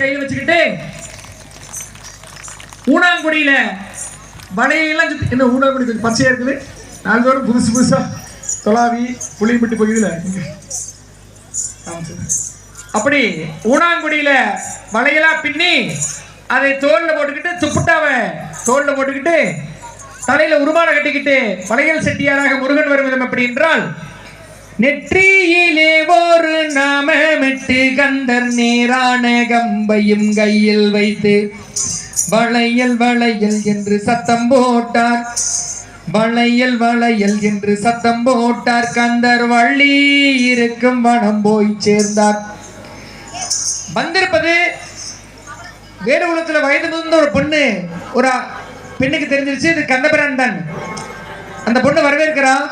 கையில் வச்சுக்கிட்டு ஊனாங்குடியில வலையெல்லாம் சுத்தி என்ன ஊனாங்குடி கொஞ்சம் பச்சையா இருக்குது? நாள்தோறும் புதுசு புதுசா தொலாவி புளியம்பட்டி பகுதியில் அப்படி ஊனாங்குடியில வலையெல்லாம் பின்னி அதை தோல்ல போட்டுக்கிட்டு துப்புட்டாவை தோல்ல போட்டுக்கிட்டு தலையில உருமால கட்டிக்கிட்டு வளையல் செட்டியாராக முருகன் வரும் விதம் எப்படி என்றால் நெற்றியிலே ஒரு நாமமிட்டு கந்தர் நீரான கம்பையும் கையில் வைத்து வளையல் வளையல் என்று சத்தம் போட்டார். வளையல் வளையல் என்று சத்தம் போட்டார். கந்தர் வள்ளி இருக்கும் வனம் போய் சேர்ந்தார். வந்திருப்பது வேணுகுலத்துல வயது முதிர்ந்த ஒரு பொண்ணு. ஒரு பெண்ணுக்கு தெரிஞ்சிருச்சு இது கந்தபிரான் தான். அந்த பொண்ணு வரவேற்கிறான்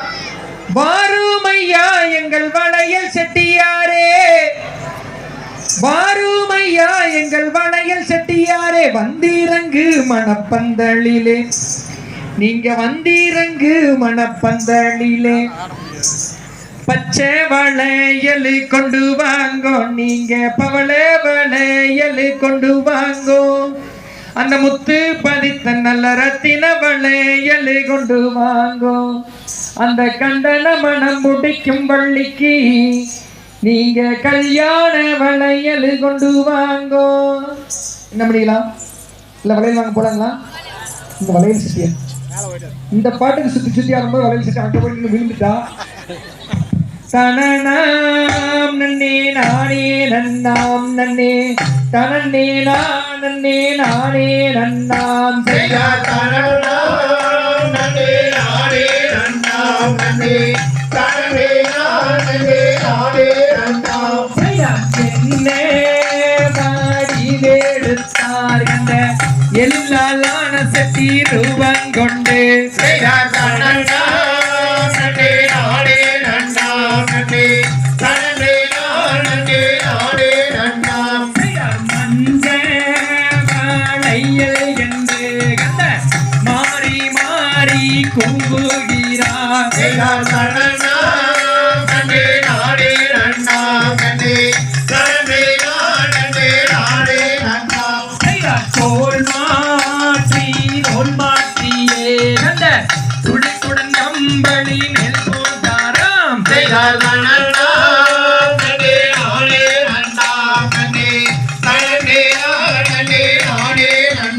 வாருமையா எங்கள் வளையல் செட்டியாரே. வாருமையா எங்கள் வளையல் செட்டியாரே. வந்திறங்கு மணப்பந்தளிலே நீங்க வந்திறங்கு மணப்பந்தளிலே பச்சை வளையல் கொண்டு வாங்கோ நீங்க பவள வளையல் கொண்டு வாங்கோ. அந்த முத்து பதித்த நல்ல ரத்தின வளையல் கொண்டு வாங்கோ. அந்த கண்டன மனம் முடிக்கும் வள்ளிக்கு நீங்க கல்யாண வளையல் கொண்டு வாங்கோ. என்ன முடியலாம் இல்ல வளையல் வாங்க போடாங்களா இந்த வளையல் சுத்தியா இந்த பாட்டுக்கு சுத்தி சுத்தி ஆடும்போது வளையல் சுத்தி அங்க போய் விழுந்துட்டா? தனநாம் நன்னே நானே நன்னாம் நன்னே. தனன்னே நான் நன்னே நானே நன்னாம். செய்யார் செய்யார் என்னே பாடி வேடுத்தார் என்ற எல்லாலான சக்தி ரூபம் கொண்டு. என்று கண்ட மாறி மாறி கும்புகிறார். செய்யார் தோல் மாற்றி தோல் மாற்றியே கண்ட துளித்துடன் கம்பளி மேல் போட்டாராம். செய்யார் மஞ்ச வாழையல்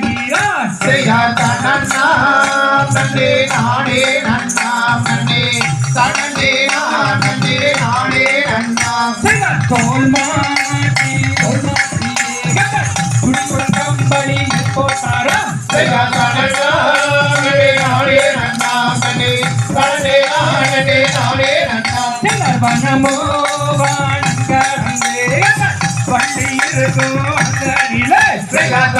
கூவுகிறார் செய்தார் தோல் மாட்டி தோல் மாட்டியே குடிக்குடன் கம்பளி போட்டாரா செய்தார் வனமோ வானங்கரந்தே வண்டி இருக்கும் அந்த நிலை செய்தார்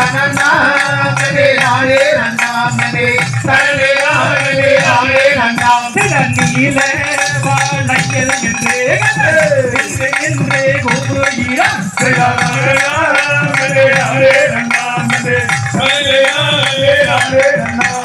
நீல வாழையல் என்று என்று கூவுகிறார் Hare Rama, Hare Rama, Hare Rama, Hare Rama,